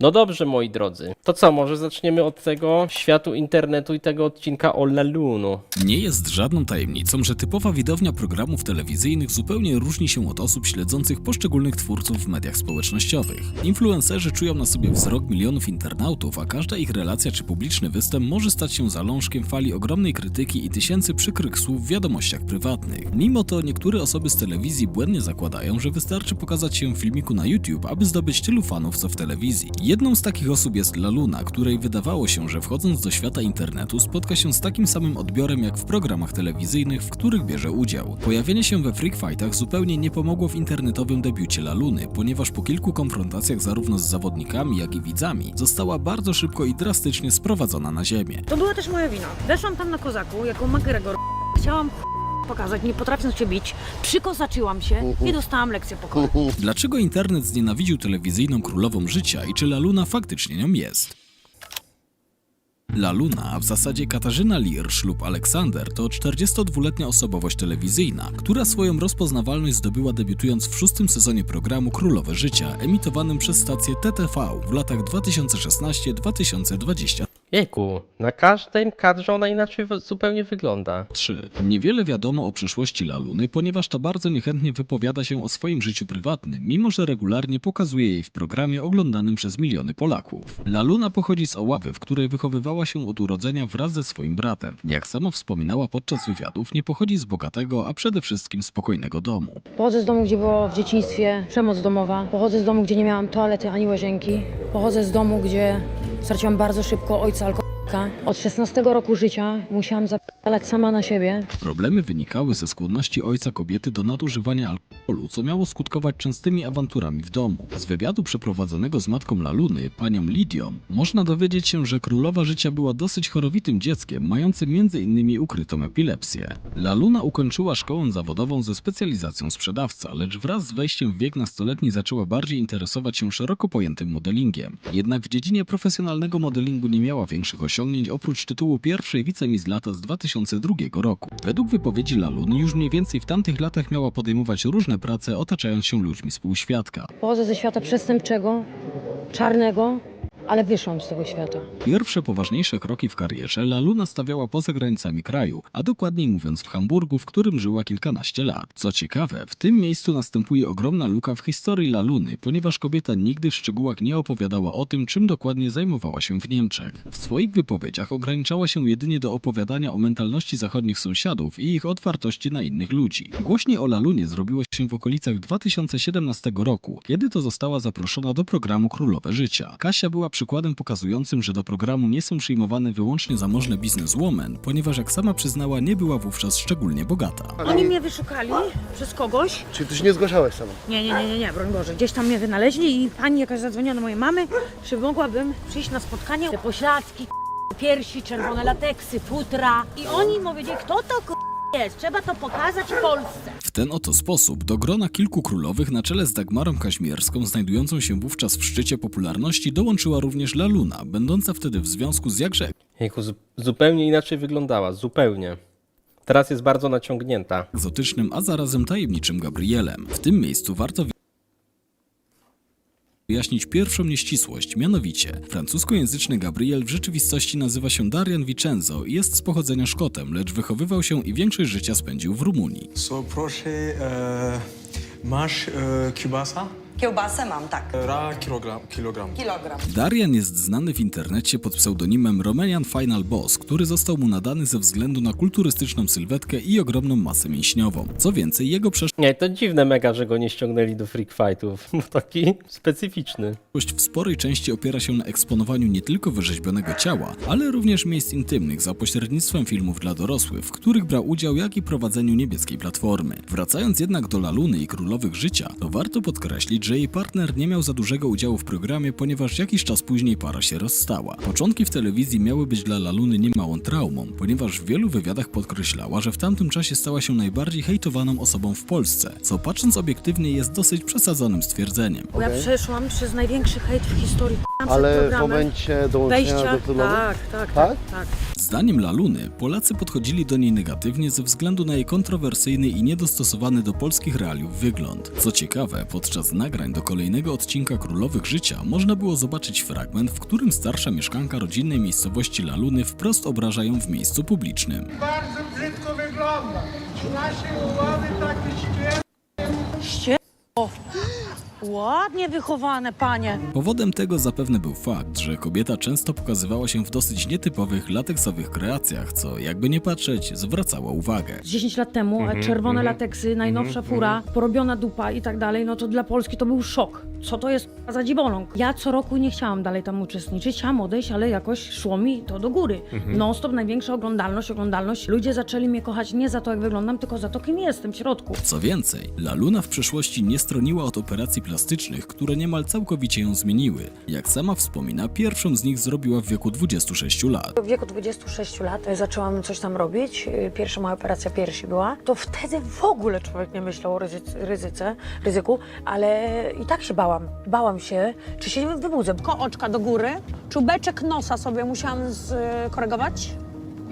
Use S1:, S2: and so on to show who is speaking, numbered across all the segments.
S1: No dobrze, moi drodzy. To co, może zaczniemy od tego światu internetu i tego odcinka o Lalunu.
S2: Nie jest żadną tajemnicą, że typowa widownia programów telewizyjnych zupełnie różni się od osób śledzących poszczególnych twórców w mediach społecznościowych. Influencerzy czują na sobie wzrok milionów internautów, a każda ich relacja czy publiczny występ może stać się zalążkiem fali ogromnej krytyki i tysięcy przykrych słów w wiadomościach prywatnych. Mimo to niektóre osoby z telewizji błędnie zakładają, że wystarczy pokazać się w filmiku na YouTube, aby zdobyć tylu fanów co w telewizji. Jedną z takich osób jest Laluna, której wydawało się, że wchodząc do świata internetu spotka się z takim samym odbiorem jak w programach telewizyjnych, w których bierze udział. Pojawienie się we Freak Fightach zupełnie nie pomogło w internetowym debiucie Laluny, ponieważ po kilku konfrontacjach zarówno z zawodnikami, jak i widzami została bardzo szybko i drastycznie sprowadzona na ziemię.
S3: To była też moja wina. Weszłam tam na kozaku jako McGregor. Chciałam pokazać, nie potrafiąc się bić. Przykozaczyłam się i dostałam lekcję pokoju.
S2: Dlaczego internet znienawidził telewizyjną królową życia i czy Laluna faktycznie nią jest? Laluna, a w zasadzie Katarzyna Lirsz lub Aleksander, to 42-letnia osobowość telewizyjna, która swoją rozpoznawalność zdobyła debiutując w szóstym sezonie programu Królowe Życia, emitowanym przez stację TTV w latach 2016-2023.
S1: Jejku, na każdym kadrze ona inaczej w- zupełnie wygląda.
S2: 3. Niewiele wiadomo o przyszłości Laluny, ponieważ ta bardzo niechętnie wypowiada się o swoim życiu prywatnym, mimo że regularnie pokazuje jej w programie oglądanym przez miliony Polaków. Laluna pochodzi z Oławy, w której wychowywała się od urodzenia wraz ze swoim bratem. Jak sama wspominała podczas wywiadów, nie pochodzi z bogatego, a przede wszystkim spokojnego domu.
S3: Pochodzę z domu, gdzie było w dzieciństwie przemoc domowa. Pochodzę z domu, gdzie nie miałam toalety ani łazienki. Pochodzę z domu, gdzie straciłam bardzo szybko ojca Od 16 roku życia musiałam zapalać sama na siebie.
S2: Problemy wynikały ze skłonności ojca kobiety do nadużywania alkoholu, co miało skutkować częstymi awanturami w domu. Z wywiadu przeprowadzonego z matką Laluny, panią Lidią, można dowiedzieć się, że królowa życia była dosyć chorowitym dzieckiem, mającym m.in. ukrytą epilepsję. Laluna ukończyła szkołę zawodową ze specjalizacją sprzedawca, lecz wraz z wejściem w wiek nastoletni zaczęła bardziej interesować się szeroko pojętym modelingiem. Jednak w dziedzinie profesjonalnego modelingu nie miała większych osiągnięć oprócz tytułu pierwszej wicemis lata z 2002 roku. Według wypowiedzi Laluny już mniej więcej w tamtych latach miała podejmować różne prace, otaczając się ludźmi z półświadka.
S3: Pochodzę ze świata przestępczego, czarnego, ale wyszłam z tego świata.
S2: Pierwsze poważniejsze kroki w karierze Laluna stawiała poza granicami kraju, a dokładniej mówiąc w Hamburgu, w którym żyła kilkanaście lat. Co ciekawe, w tym miejscu następuje ogromna luka w historii Laluny, ponieważ kobieta nigdy w szczegółach nie opowiadała o tym, czym dokładnie zajmowała się w Niemczech. W swoich wypowiedziach ograniczała się jedynie do opowiadania o mentalności zachodnich sąsiadów i ich otwartości na innych ludzi. Głośniej o Lalunie zrobiło się w okolicach 2017 roku, kiedy to została zaproszona do programu Królowe Życia. Kasia była przykładem pokazującym, że do programu nie są przyjmowane wyłącznie zamożne bizneswomen, ponieważ jak sama przyznała, nie była wówczas szczególnie bogata.
S3: Oni mnie wyszukali przez kogoś.
S4: Czyli ty się nie zgłaszałaś sama?
S3: Nie, nie, nie, nie, nie, broń Boże. Gdzieś tam mnie wynaleźli i pani jakaś zadzwoniła do mojej mamy, czy mogłabym przyjść na spotkanie. Te pośladki, piersi, czerwone lateksy, futra. I oni powiedzieli, kto to k***, jest? Trzeba to pokazać w Polsce.
S2: W ten oto sposób do grona kilku królowych na czele z Dagmarą Kaźmierską, znajdującą się wówczas w szczycie popularności, dołączyła również Laluna, będąca wtedy w związku z jakże
S1: Jejku, zu- zupełnie inaczej wyglądała, zupełnie. Teraz jest bardzo naciągnięta.
S2: egzotycznym, a zarazem tajemniczym Gabrielem. W tym miejscu warto wyjaśnić pierwszą nieścisłość, mianowicie francuskojęzyczny Gabriel w rzeczywistości nazywa się Darian Vincenzo i jest z pochodzenia Szkotem, lecz wychowywał się i większość życia spędził w Rumunii.
S5: So proszę, e, masz e, kiełbasa?
S6: Kiełbasę mam, tak.
S5: Ra kilogram. kilogram.
S6: Kilogram.
S2: Darian jest znany w internecie pod pseudonimem Romanian Final Boss, który został mu nadany ze względu na kulturystyczną sylwetkę i ogromną masę mięśniową. Co więcej, jego
S1: Nie, to dziwne mega, że go nie ściągnęli do Freak Fightów, bo taki specyficzny.
S2: przeszłość w sporej części opiera się na eksponowaniu nie tylko wyrzeźbionego ciała, ale również miejsc intymnych za pośrednictwem filmów dla dorosłych, w których brał udział, jak i prowadzeniu niebieskiej platformy. Wracając jednak do Laluny i Królowych Życia, to warto podkreślić, że jej partner nie miał za dużego udziału w programie, ponieważ jakiś czas później para się rozstała. Początki w telewizji miały być dla Laluny niemałą traumą, ponieważ w wielu wywiadach podkreślała, że w tamtym czasie stała się najbardziej hejtowaną osobą w Polsce, co patrząc obiektywnie jest dosyć przesadzonym stwierdzeniem.
S3: Ja przeszłam przez największy hejt w historii
S4: Ale w momencie dołączenia
S3: Wejścia,
S4: do królowej?
S3: tak, tak,
S4: Tak?
S3: tak, tak.
S2: Zdaniem Laluny, Polacy podchodzili do niej negatywnie ze względu na jej kontrowersyjny i niedostosowany do polskich realiów wygląd. Co ciekawe, podczas nagrań do kolejnego odcinka Królowych Życia można było zobaczyć fragment, w którym starsza mieszkanka rodzinnej miejscowości Laluny wprost obraża ją w miejscu publicznym.
S4: bardzo brzydko wygląda. Naszej uławy taki śpiew.
S3: Ładnie wychowane, panie.
S2: Powodem tego zapewne był fakt, że kobieta często pokazywała się w dosyć nietypowych lateksowych kreacjach, co jakby nie patrzeć, zwracało uwagę.
S3: 10 lat temu,
S1: Mhm,
S3: e, czerwone lateksy, najnowsza fura, porobiona dupa i tak dalej, no to dla Polski to był szok. Co to jest za dziwoląg? Ja co roku nie chciałam dalej tam uczestniczyć, chciałam odejść, ale jakoś szło mi to do góry.
S1: Mhm.
S3: Non stop największa oglądalność, oglądalność. Ludzie zaczęli mnie kochać nie za to, jak wyglądam, tylko za to, kim jestem w środku.
S2: Co więcej, La Luna w przeszłości nie stroniła od operacji plastycznych, które niemal całkowicie ją zmieniły. Jak sama wspomina, pierwszą z nich zrobiła w wieku 26 lat.
S3: W wieku 26 lat e, zaczęłam coś tam robić. E, Pierwsza moja operacja piersi była. To wtedy w ogóle człowiek nie myślał o ryzyc- ryzyce, ryzyku, ale i tak się bałam. Bałam się, czy się nie wybudzę.
S6: Tylko oczka do góry. Czubeczek nosa sobie musiałam skorygować,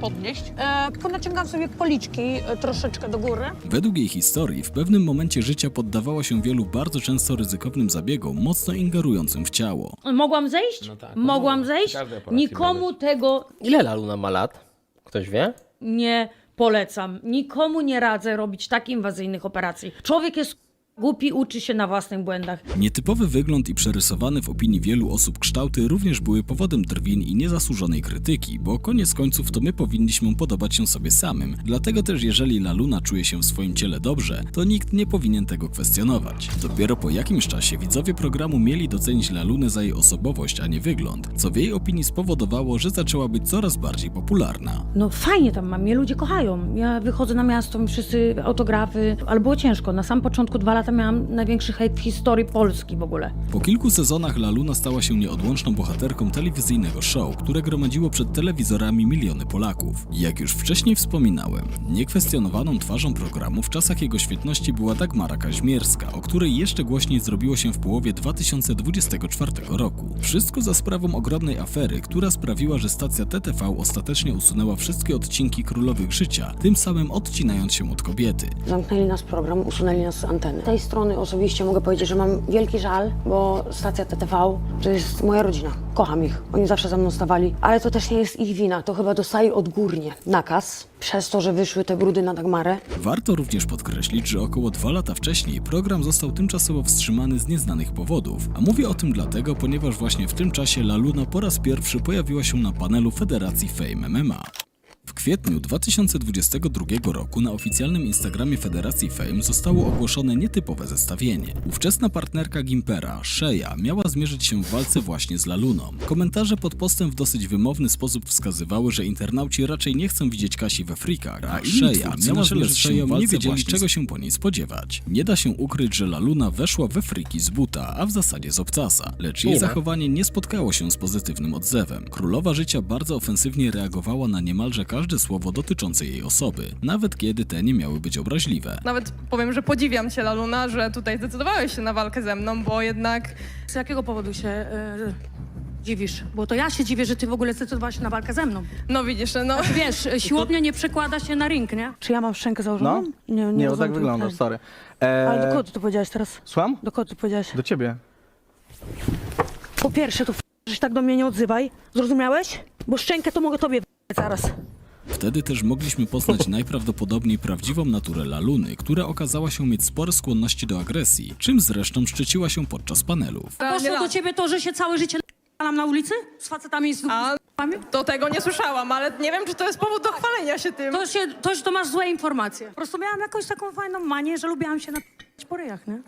S6: podnieść. E, tylko naciągam sobie policzki e, troszeczkę do góry.
S2: Według jej historii, w pewnym momencie życia poddawała się wielu bardzo często ryzykownym zabiegom, mocno ingerującym w ciało.
S3: Mogłam zejść?
S1: No tak, no
S3: Mogłam
S1: mogła.
S3: zejść?
S1: Każdej operacji
S3: Nikomu tego
S1: Ile Laluna ma lat? Ktoś wie?
S3: nie polecam. Nikomu nie radzę robić tak inwazyjnych operacji. Człowiek jest głupi, uczy się na własnych błędach.
S2: Nietypowy wygląd i przerysowane w opinii wielu osób kształty również były powodem drwin i niezasłużonej krytyki, bo koniec końców to my powinniśmy podobać się sobie samym. Dlatego też jeżeli La Luna czuje się w swoim ciele dobrze, to nikt nie powinien tego kwestionować. Dopiero po jakimś czasie widzowie programu mieli docenić La Lunę za jej osobowość, a nie wygląd, co w jej opinii spowodowało, że zaczęła być coraz bardziej popularna.
S3: No fajnie tam mam, mnie ludzie kochają. Ja wychodzę na miasto, mi wszyscy autografy, ale było ciężko. Na sam początku dwa lata miałam największy hejt w historii Polski w ogóle.
S2: Po kilku sezonach La Luna stała się nieodłączną bohaterką telewizyjnego show, które gromadziło przed telewizorami miliony Polaków. Jak już wcześniej wspominałem, niekwestionowaną twarzą programu w czasach jego świetności była Dagmara Kaźmierska, o której jeszcze głośniej zrobiło się w połowie 2024 roku. Wszystko za sprawą ogromnej afery, która sprawiła, że stacja TTV ostatecznie usunęła wszystkie odcinki Królowych Życia, tym samym odcinając się od kobiety.
S3: Zamknęli nas program, usunęli nas z anteny. Tej strony osobiście mogę powiedzieć, że mam wielki żal, bo stacja TTV to jest moja rodzina. Kocham ich. Oni zawsze za mną stawali, ale to też nie jest ich wina. To chyba dostali odgórnie nakaz przez to, że wyszły te brudy na Dagmarę.
S2: Warto również podkreślić, że około dwa lata wcześniej program został tymczasowo wstrzymany z nieznanych powodów, a mówię o tym dlatego, ponieważ właśnie w tym czasie La Luna po raz pierwszy pojawiła się na panelu Federacji Fame MMA. W kwietniu 2022 roku na oficjalnym Instagramie Federacji Fame zostało ogłoszone nietypowe zestawienie. Ówczesna partnerka Gimpera, Shea, miała zmierzyć się w walce właśnie z Laluną. Komentarze pod postem w dosyć wymowny sposób wskazywały, że internauci raczej nie chcą widzieć Kasi we frikach, a Shea miała zmierzyć się w walce nie wiedzieli czego się po niej spodziewać. Nie da się ukryć, że Laluna weszła we friki z buta, a w zasadzie z obcasa, lecz jej zachowanie nie spotkało się z pozytywnym odzewem. Królowa Życia bardzo ofensywnie reagowała na niemalże każde słowo dotyczące jej osoby, nawet kiedy te nie miały być obraźliwe.
S7: Nawet powiem, że podziwiam cię, Laluna, że tutaj zdecydowałeś się na walkę ze mną, bo jednak
S6: Z jakiego powodu się e, dziwisz? Bo to ja się dziwię, że ty w ogóle zdecydowałaś się na walkę ze mną.
S7: No widzisz, no.
S6: Wiesz, e, siłownia nie przekłada się na ring, nie? Czy ja mam szczękę założoną?
S8: No?
S6: nie,
S8: Nie, no
S6: rozumiem
S8: tak
S6: tej
S8: wyglądasz,
S6: fragi.
S8: sorry. E,
S6: Ale do kogo ty to powiedziałeś teraz?
S8: Słucham?
S6: Do kogo ty powiedziałeś?
S8: Do ciebie.
S6: Po pierwsze, to f- że się tak do mnie nie odzywaj. Zrozumiałeś? Bo szczękę to mogę tobie w- zaraz.
S2: Wtedy też mogliśmy poznać najprawdopodobniej prawdziwą naturę Laluny, która okazała się mieć spore skłonności do agresji, czym zresztą szczyciła się podczas panelów.
S6: Poszło do ciebie to, że się całe życie nam na ulicy? Z facetami i z
S7: A-? Do tego nie słyszałam, ale nie wiem, czy to jest powód do chwalenia się tym.
S6: To, się, to, to masz złe informacje. Po prostu miałam jakąś taką fajną manię, że lubiłam się na po ryjach, nie?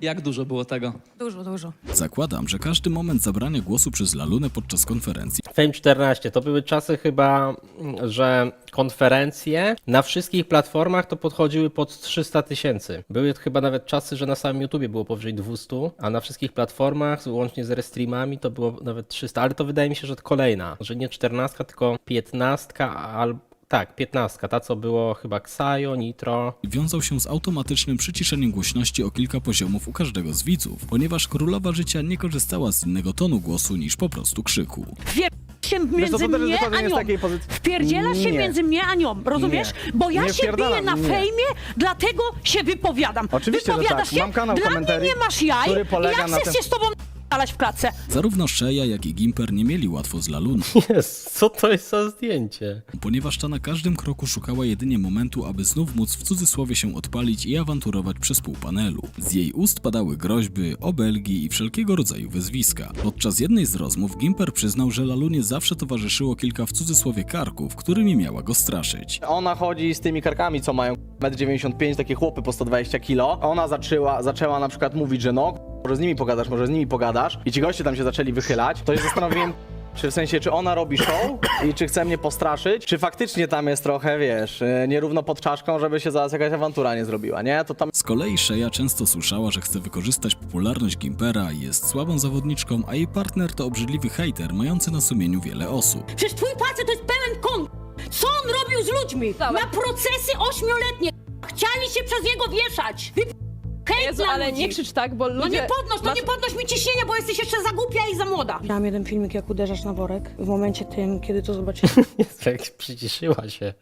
S9: Jak dużo było tego?
S6: Dużo, dużo.
S2: Zakładam, że każdy moment zabrania głosu przez Lalunę podczas konferencji
S1: Fame 14 to były czasy chyba, że konferencje na wszystkich platformach to podchodziły pod 300 tysięcy. Były chyba nawet czasy, że na samym YouTubie było powyżej 200, a na wszystkich platformach, łącznie z restreamami, to było nawet 300. Ale to wydaje mi się, że to kolejna, że nie 14, tylko 15 albo. Tak, 15, ta co było chyba Xayo, Nitro.
S2: wiązał się z automatycznym przyciszeniem głośności o kilka poziomów u każdego z widzów, ponieważ Królowa Życia nie korzystała z innego tonu głosu niż po prostu krzyku.
S6: Wie
S3: się między
S8: to, to też
S3: mnie a nią.
S8: takiej pozycji.
S3: Wpierdziela się
S8: Nie.
S3: między mnie a nią, rozumiesz? Bo ja
S8: Nie
S3: się
S8: wpierdalam,
S3: biję na
S8: nie.
S3: fejmie, dlatego się wypowiadam.
S8: Oczywiście, że
S3: Wypowiadasz
S8: tak.
S3: się,
S8: Mam kanał
S3: dla mnie
S8: komentarii,
S3: nie masz jaj
S8: który
S3: i
S8: polega
S3: ja
S8: na
S3: chcę
S8: tym-
S3: się z tobą w klatce.
S2: Zarówno Shea, jak i Gimper nie mieli łatwo z Laluną,
S1: Jest, co to jest za zdjęcie?
S2: ponieważ ta na każdym kroku szukała jedynie momentu, aby znów móc w cudzysłowie się odpalić i awanturować przez pół panelu. Z jej ust padały groźby, obelgi i wszelkiego rodzaju wyzwiska. Podczas jednej z rozmów Gimper przyznał, że Lalunie zawsze towarzyszyło kilka w cudzysłowie karków, którymi miała go straszyć.
S8: Ona chodzi z tymi karkami, co mają 1,95 m, takie chłopy po 120 kg. Ona zaczęła, zaczęła na przykład mówić, że no, może z nimi pogadasz, może z nimi pogadasz. I ci goście tam się zaczęli wychylać. To się zastanowiłem, czy w sensie, czy ona robi show i czy chce mnie postraszyć, czy faktycznie tam jest trochę, wiesz, y, nierówno pod czaszką, żeby się zaraz jakaś awantura nie zrobiła, nie? To tam
S2: Z kolei Shea często słyszała, że chce wykorzystać popularność Gimpera, jest słabą zawodniczką, a jej partner to obrzydliwy hejter mający na sumieniu wiele osób.
S3: Przecież twój facet to jest pełen kon. Co on robił z ludźmi? Na procesy ośmioletnie. Chcieli się przez niego wieszać. Wy... Hejt
S7: Jezu,
S3: dla
S7: ale
S3: ludzi.
S7: nie krzycz tak, bo ludzie...
S3: No nie podnoś, no nie podnoś mi ciśnienia, bo jesteś jeszcze za głupia i za młoda.
S6: Miałam jeden filmik, jak uderzasz na worek. W momencie tym, kiedy to zobaczyliśmy,
S1: Jest jak przyciszyła się.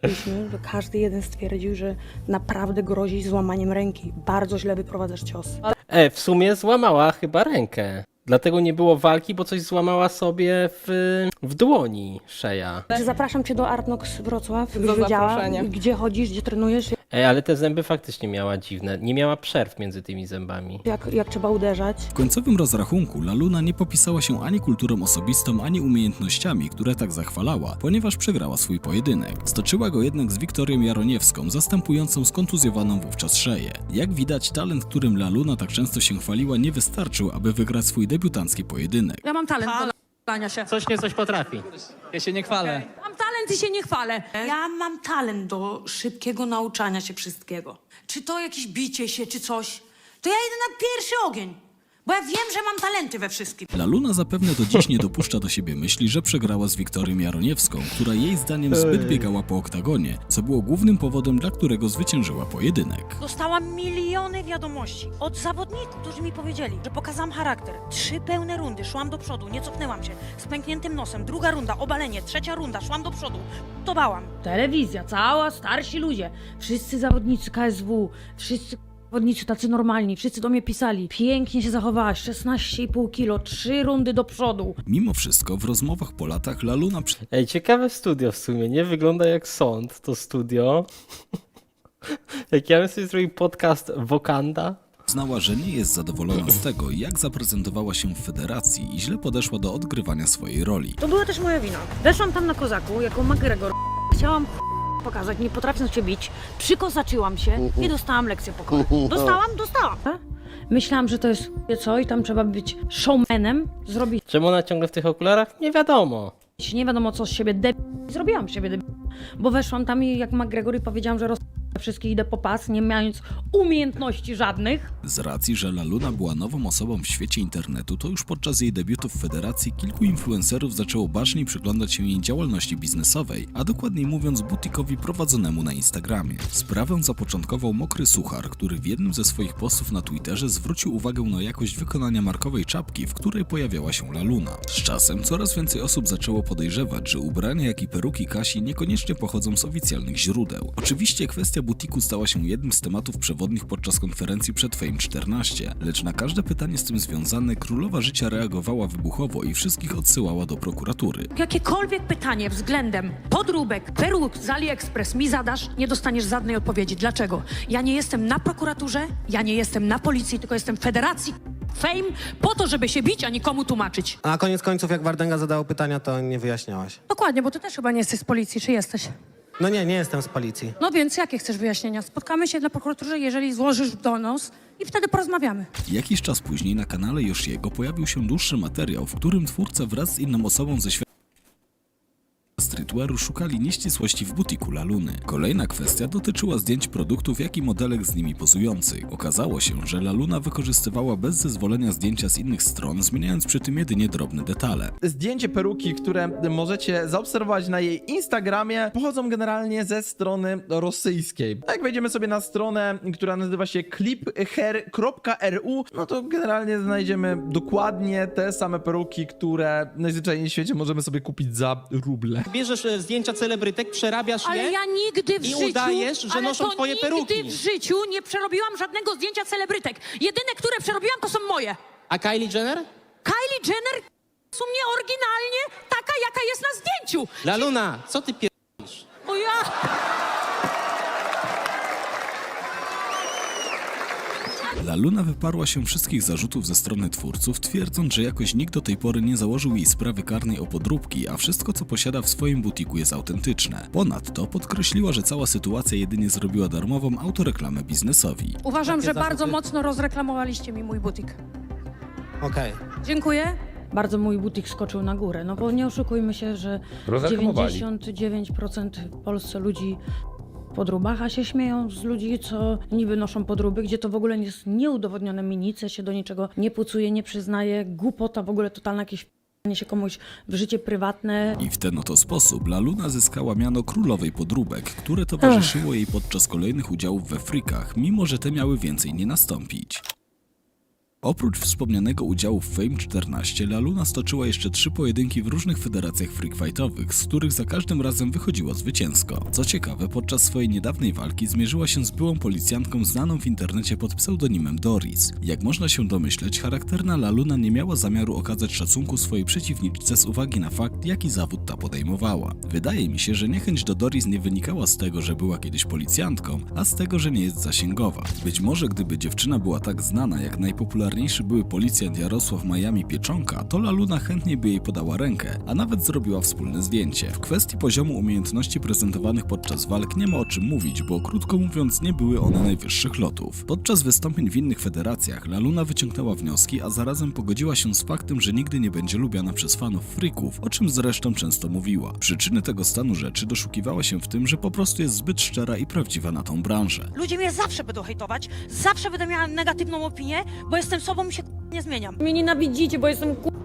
S6: to każdy jeden stwierdził, że naprawdę grozi złamaniem ręki. Bardzo źle wyprowadzasz cios.
S1: E, w sumie złamała chyba rękę. Dlatego nie było walki, bo coś złamała sobie w, w dłoni Szeja.
S6: Zapraszam cię do Artnox Wrocław,
S7: Za
S6: żebyś wiedziała, gdzie chodzisz, gdzie trenujesz,
S1: E, ale te zęby faktycznie miała dziwne. Nie miała przerw między tymi zębami.
S6: jak, jak trzeba uderzać.
S2: W końcowym rozrachunku Laluna nie popisała się ani kulturą osobistą, ani umiejętnościami, które tak zachwalała, ponieważ przegrała swój pojedynek. Stoczyła go jednak z Wiktorią Jaroniewską, zastępującą skontuzjowaną wówczas Szeję. Jak widać, talent, którym Laluna tak często się chwaliła, nie wystarczył, aby wygrać swój debiutancki pojedynek.
S6: Ja mam talent do się.
S1: Coś nie coś potrafi.
S9: Ja się nie chwalę.
S6: Mam talent i się nie chwalę. Ja mam talent do szybkiego nauczania się wszystkiego. Czy to jakieś bicie się, czy coś, to ja idę na pierwszy ogień. Bo ja wiem, że mam talenty we wszystkim.
S2: Laluna zapewne do dziś nie dopuszcza do siebie myśli, że przegrała z Wiktorią Jaroniewską, która jej zdaniem zbyt biegała po oktagonie, co było głównym powodem, dla którego zwyciężyła pojedynek.
S3: Dostałam miliony wiadomości od zawodników, którzy mi powiedzieli, że pokazałam charakter. Trzy pełne rundy, szłam do przodu, nie cofnęłam się, z pękniętym nosem. Druga runda, obalenie, trzecia runda, szłam do przodu. To bałam. Telewizja, cała, starsi ludzie, wszyscy zawodnicy KSW, wszyscy zawodnicy tacy normalni, wszyscy do mnie pisali. Pięknie się zachowałaś, 16,5 kilo, trzy rundy do przodu.
S2: Mimo wszystko w rozmowach po latach Laluna
S1: Ej, ciekawe studio w sumie, nie? Wygląda jak sąd, to studio. jak ja bym sobie zrobił podcast Wokanda.
S2: Przyznała, że nie jest zadowolona z tego, jak zaprezentowała się w federacji i źle podeszła do odgrywania swojej roli.
S3: To była też moja wina. Weszłam tam na kozaku, jako McGregor. Chciałam pokazać, nie potrafiąc się bić. Przykozaczyłam się i dostałam lekcję pokoju. Dostałam, dostałam. Myślałam, że to jest wie co i tam trzeba być showmanem, zrobić
S1: Czemu ona ciągle w tych okularach? Nie wiadomo.
S3: nie wiadomo co z siebie deb... Zrobiłam z siebie deb... Bo weszłam tam i jak McGregor i powiedziałam, że roz... wszystkich idę po pas, nie mając umiejętności żadnych.
S2: Z racji, że Laluna była nową osobą w świecie internetu, to już podczas jej debiutu w federacji kilku influencerów zaczęło baczniej przyglądać się jej działalności biznesowej, a dokładniej mówiąc butikowi prowadzonemu na Instagramie. Sprawę zapoczątkował Mokry Suchar, który w jednym ze swoich postów na Twitterze zwrócił uwagę na jakość wykonania markowej czapki, w której pojawiała się Laluna. Z czasem coraz więcej osób zaczęło podejrzewać, że ubrania jak i peruki Kasi niekoniecznie pochodzą z oficjalnych źródeł. Oczywiście kwestia butiku stała się jednym z tematów przewodnich podczas konferencji przed Fame 14, lecz na każde pytanie z tym związane królowa życia reagowała wybuchowo i wszystkich odsyłała do prokuratury.
S6: Jakiekolwiek pytanie względem podróbek, peruk z AliExpress mi zadasz, nie dostaniesz żadnej odpowiedzi. Dlaczego? Ja nie jestem na prokuraturze, ja nie jestem na policji, tylko jestem w federacji Fame po to, żeby się bić, a nikomu tłumaczyć.
S10: A na koniec końców, jak Wardęga zadawał pytania, to nie wyjaśniałaś.
S6: Dokładnie, bo ty też chyba nie jesteś z policji, czy jesteś?
S10: No nie, nie jestem z policji.
S6: No więc jakie chcesz wyjaśnienia? Spotkamy się na prokuraturze, jeżeli złożysz donos i wtedy porozmawiamy.
S2: Jakiś czas później na kanale Yoshiego pojawił się dłuższy materiał, w którym twórca wraz z inną osobą ze świata streetwearu szukali nieścisłości w butiku Laluny. Kolejna kwestia dotyczyła zdjęć produktów, jak i modelek z nimi pozujących. Okazało się, że Laluna wykorzystywała bez zezwolenia zdjęcia z innych stron, zmieniając przy tym jedynie drobne detale.
S11: Zdjęcie peruki, które możecie zaobserwować na jej Instagramie, pochodzą generalnie ze strony rosyjskiej. A Jak wejdziemy sobie na stronę, która nazywa się cliphair.ru, no to generalnie znajdziemy dokładnie te same peruki, które najzwyczajniej w świecie możemy sobie kupić za ruble.
S9: Bierzesz e, zdjęcia celebrytek, przerabiasz
S6: Ale
S9: je
S6: ja nigdy w
S9: i
S6: życiu...
S9: udajesz, że
S6: ale
S9: noszą
S6: to
S9: twoje
S6: nigdy
S9: peruki.
S6: w życiu nie przerobiłam żadnego zdjęcia celebrytek. Jedyne, które przerobiłam, to są moje.
S9: A Kylie Jenner?
S6: Kylie Jenner u mnie oryginalnie taka, jaka jest na zdjęciu.
S9: Laluna, co ty pier...
S6: O ja...
S2: Laluna wyparła się wszystkich zarzutów ze strony twórców, twierdząc, że jakoś nikt do tej pory nie założył jej sprawy karnej o podróbki, a wszystko co posiada w swoim butiku jest autentyczne. Ponadto podkreśliła, że cała sytuacja jedynie zrobiła darmową autoreklamę biznesowi.
S6: Uważam,
S10: Takie
S6: że bardzo mocno rozreklamowaliście mi mój butik.
S10: Okej.
S6: Dziękuję.
S3: Bardzo mój butik skoczył na górę, no bo nie oszukujmy się, że 99% w Polsce ludzi podróbach, a się śmieją z ludzi, co niby noszą podróby, gdzie to w ogóle jest nieudowodnione, minice się do niczego nie pucuje, nie przyznaje, głupota w ogóle totalna, jakieś się komuś w życie prywatne.
S2: I w ten oto sposób Laluna zyskała miano królowej podróbek, które towarzyszyło jej podczas kolejnych udziałów we frikach, mimo że te miały więcej nie nastąpić. Oprócz wspomnianego udziału w Fame 14, Laluna stoczyła jeszcze trzy pojedynki w różnych federacjach freakfightowych, z których za każdym razem wychodziła zwycięsko. Co ciekawe, podczas swojej niedawnej walki zmierzyła się z byłą policjantką znaną w internecie pod pseudonimem Doris. Jak można się domyśleć, charakterna Laluna nie miała zamiaru okazać szacunku swojej przeciwniczce z uwagi na fakt, jaki zawód ta podejmowała. Wydaje mi się, że niechęć do Doris nie wynikała z tego, że była kiedyś policjantką, a z tego, że nie jest zasięgowa. Być może gdyby dziewczyna była tak znana jak najpopularniejszy były policjant Jarosław Miami Pieczonka, to Laluna chętnie by jej podała rękę, a nawet zrobiła wspólne zdjęcie. W kwestii poziomu umiejętności prezentowanych podczas walk nie ma o czym mówić, bo krótko mówiąc nie były one najwyższych lotów. Podczas wystąpień w innych federacjach Laluna wyciągnęła wnioski, a zarazem pogodziła się z faktem, że nigdy nie będzie lubiana przez fanów freaków, o czym zresztą często mówiła. Przyczyny tego stanu rzeczy doszukiwała się w tym, że po prostu jest zbyt szczera i prawdziwa na tą branżę.
S6: Ludzie mnie zawsze będą hejtować, zawsze będę miała negatywną opinię, bo jestem sobą się nie zmieniam.
S3: Mnie nienawidzicie, bo jestem ku...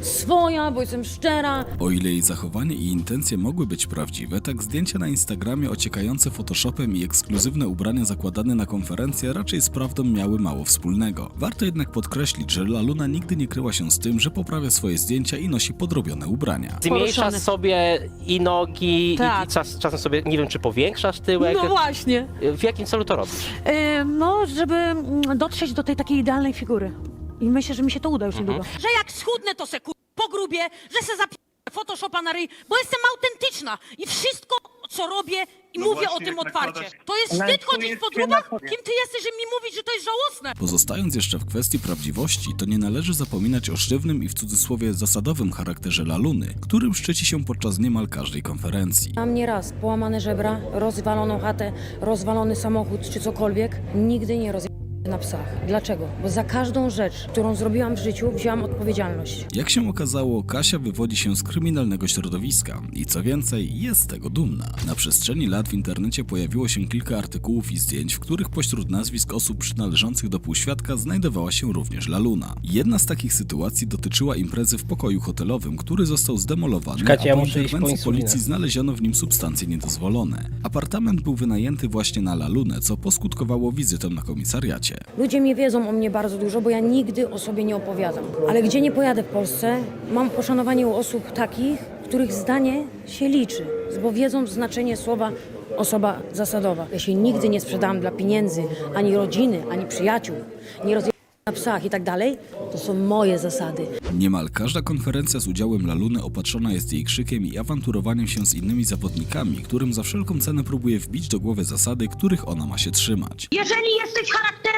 S3: swoja, bo jestem szczera.
S2: O ile jej zachowanie i intencje mogły być prawdziwe, tak zdjęcia na Instagramie ociekające Photoshopem i ekskluzywne ubrania zakładane na konferencję raczej z prawdą miały mało wspólnego. Warto jednak podkreślić, że Laluna nigdy nie kryła się z tym, że poprawia swoje zdjęcia i nosi podrobione ubrania.
S1: Zmniejszasz sobie i nogi, i,
S3: Tak.
S1: i czas, czasem sobie, nie wiem, czy powiększasz tyłek.
S3: No właśnie.
S1: W jakim celu to robisz?
S3: E, no, żeby mm, dotrzeć do tej takiej idealnej figury. I myślę, że mi się to uda już niedługo.
S6: Że jak schudnę, to se kur... pogrubię, że se zapiszę Photoshopa na ryj, bo jestem autentyczna i wszystko, co robię i mówię o
S4: właśnie,
S6: tym
S4: jak
S6: otwarcie.
S4: nakładasz-
S6: To jest wstyd chodzić po
S4: skrzyna-
S6: Kim ty jesteś, żeby mi mówić, że to jest żałosne?
S2: Pozostając jeszcze w kwestii prawdziwości, to nie należy zapominać o sztywnym i w cudzysłowie zasadowym charakterze Laluny, którym szczyci się podczas niemal każdej konferencji.
S3: Mam nie raz połamane żebra, rozwaloną chatę, rozwalony samochód czy cokolwiek. Nigdy nie rozjechałem na psach. Dlaczego? Bo za każdą rzecz, którą zrobiłam w życiu, wzięłam odpowiedzialność.
S2: Jak się okazało, Kasia wywodzi się z kryminalnego środowiska i co więcej, jest z tego dumna. Na przestrzeni lat w internecie pojawiło się kilka artykułów i zdjęć, w których pośród nazwisk osób przynależących do półświadka znajdowała się również Laluna. Jedna z takich sytuacji dotyczyła imprezy w pokoju hotelowym, który został zdemolowany,
S1: Czekajcie,
S2: a
S1: ja
S2: po
S1: muszę iść po
S2: interwencji
S1: insulinę.
S2: policji znaleziono w nim substancje niedozwolone. Apartament był wynajęty właśnie na Lalunę, co poskutkowało wizytą na komisariacie.
S3: Ludzie nie wiedzą o mnie bardzo dużo, bo ja nigdy o sobie nie opowiadam. Ale gdzie nie pojadę w Polsce, mam poszanowanie u osób takich, których zdanie się liczy, bo wiedzą znaczenie słowa osoba zasadowa. Ja się nigdy nie sprzedałam dla pieniędzy, ani rodziny, ani przyjaciół. Nie rozjechałam na psach i tak dalej. To są moje zasady.
S2: Niemal każda konferencja z udziałem Laluny opatrzona jest jej krzykiem i awanturowaniem się z innymi zawodnikami, którym za wszelką cenę próbuje wbić do głowy zasady, których ona ma się trzymać.
S6: Jeżeli jesteś charakterny,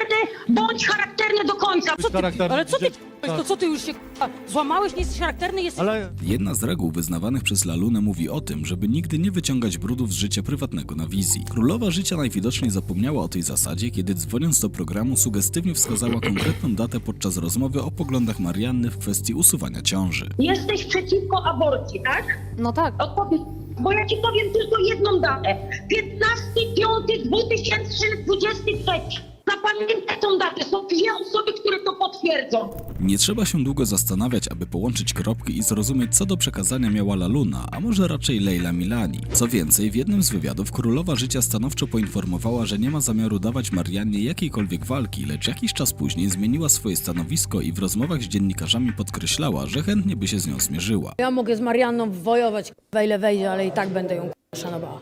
S6: bądź charakterny do końca. Co ty, ale co ty, to co ty już się k***a, złamałeś, nie jesteś charakterny, jesteś...
S2: Jedna z reguł wyznawanych przez Lalunę mówi o tym, żeby nigdy nie wyciągać brudów z życia prywatnego na wizji. Królowa życia najwidoczniej zapomniała o tej zasadzie, kiedy dzwoniąc do programu sugestywnie wskazała konkretną datę podczas rozmowy o poglądach Marianny w kwestii usuwania ciąży.
S6: Jesteś przeciwko aborcji, tak?
S7: No tak.
S6: Odpowiedz,
S3: Bo ja ci powiem tylko jedną datę. 15.5.2023. Zapamiętaj tą datę. Są dwie osoby, które to potwierdzą.
S2: Nie trzeba się długo zastanawiać, aby połączyć kropki i zrozumieć, co do przekazania miała Laluna, a może raczej Leila Milani. Co więcej, w jednym z wywiadów królowa życia stanowczo poinformowała, że nie ma zamiaru dawać Mariannie jakiejkolwiek walki, lecz jakiś czas później zmieniła swoje stanowisko i w rozmowach z dziennikarzami podkreślała, że chętnie by się z nią zmierzyła.
S3: Ja mogę z Marianną wojować, ile wejdzie, ale i tak będę ją szanowała.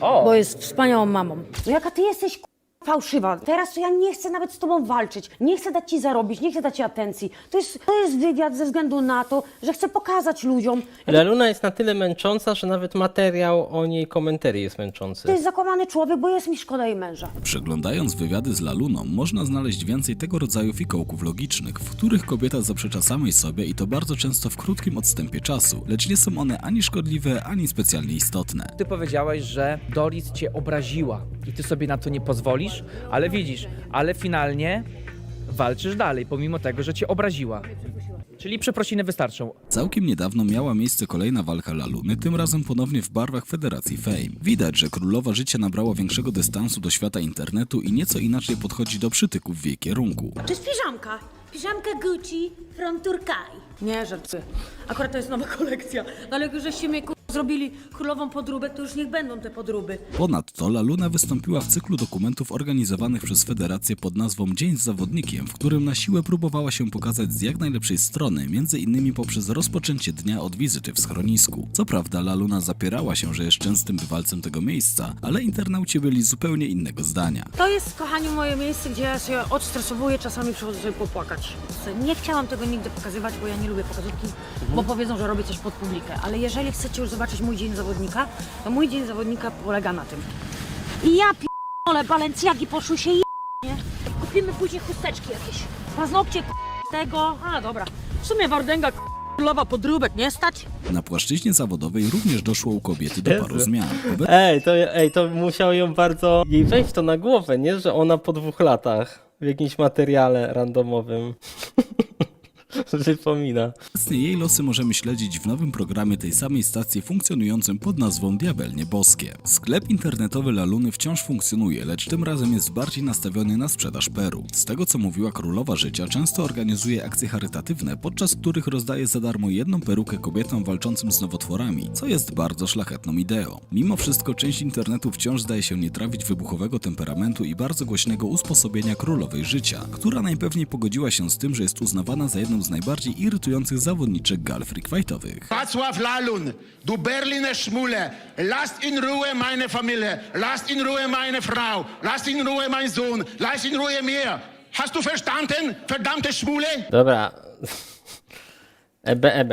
S3: Bo jest wspaniałą mamą. No jaka ty jesteś k***a, fałszywa. Teraz to ja nie chcę nawet z tobą walczyć. Nie chcę dać ci zarobić, nie chcę dać ci atencji. To jest, to jest wywiad ze względu na to, że chcę pokazać ludziom.
S1: Laluna jest na tyle męcząca, że nawet materiał o niej komentarii jest
S3: To
S1: męczący.
S3: jest zakłamany człowiek, bo jest mi szkoda jej męża.
S2: Przeglądając wywiady z Laluną, można znaleźć więcej tego rodzaju fikołków logicznych, w których kobieta zaprzecza samej sobie i to bardzo często w krótkim odstępie czasu, lecz nie są one ani szkodliwe, ani specjalnie istotne.
S12: Ty powiedziałeś, że Doris cię obraziła i ty sobie na to nie pozwolisz, ale widzisz, ale finalnie walczysz dalej, pomimo tego, że cię obraziła. Czyli przeprosiny wystarczą.
S2: Całkiem niedawno miała miejsce kolejna walka Laluny, tym razem ponownie w barwach Federacji Fame. Widać, że królowa życia nabrała większego dystansu do świata internetu i nieco inaczej podchodzi do przytyków w jej kierunku.
S3: To jest piżamka. Piżamka Gucci from Turkai. Nie, żartuję. Akurat to jest nowa kolekcja. No ale jak już żeście mnie ku- zrobili królową podróbek, to już niech będą te podróby.
S2: Ponadto Laluna wystąpiła w cyklu dokumentów organizowanych przez Federację pod nazwą Dzień z zawodnikiem, w którym na siłę próbowała się pokazać z jak najlepszej strony, między innymi poprzez rozpoczęcie dnia od wizyty w schronisku. Co prawda Laluna zapierała się, że jest częstym bywalcem tego miejsca, ale internauci byli zupełnie innego zdania.
S3: To jest, kochani, moje miejsce, gdzie ja się odstresowuję, czasami przychodzę sobie popłakać. Nie chciałam tego nigdy pokazywać, bo ja nie lubię pokazówki, bo powiedzą, że robię coś pod publikę. Ale jeżeli chcecie już zobaczyć mój dzień zawodnika, to mój dzień zawodnika polega na tym. I ja p***ole, Balenciagi poszły się je... nie? Kupimy później chusteczki jakieś. Paznokcie k***, tego... A, dobra. W sumie Wardęga k***, królowa podróbek, nie stać?
S2: Na płaszczyźnie zawodowej również doszło u kobiety do paru
S1: Jezu.
S2: zmian.
S1: Ej, to, ej, to musiało ją bardzo jej wejść to na głowę, nie? Że ona po dwóch latach w jakimś materiale randomowym wypomina.
S2: Obecnie jej losy możemy śledzić w nowym programie tej samej stacji funkcjonującym pod nazwą Diabelnie Boskie. Sklep internetowy Laluny wciąż funkcjonuje, lecz tym razem jest bardziej nastawiony na sprzedaż peru. Z tego co mówiła królowa życia, często organizuje akcje charytatywne, podczas których rozdaje za darmo jedną perukę kobietom walczącym z nowotworami, co jest bardzo szlachetną ideą. Mimo wszystko część internetu wciąż zdaje się nie trawić wybuchowego temperamentu i bardzo głośnego usposobienia królowej życia, która najpewniej pogodziła się z tym, że jest uznawana za jedną z najbardziej irytujących zawodniczek gal freak fightowych.
S4: Václav Lalun, du Berliner Schmule, lasst in Ruhe meine Familie, lasst in Ruhe meine Frau, lasst in Ruhe mein Sohn, lasst in Ruhe mir. Hast du verstanden, verdammte Schmule?
S1: Dobra. Ebe, Ebek.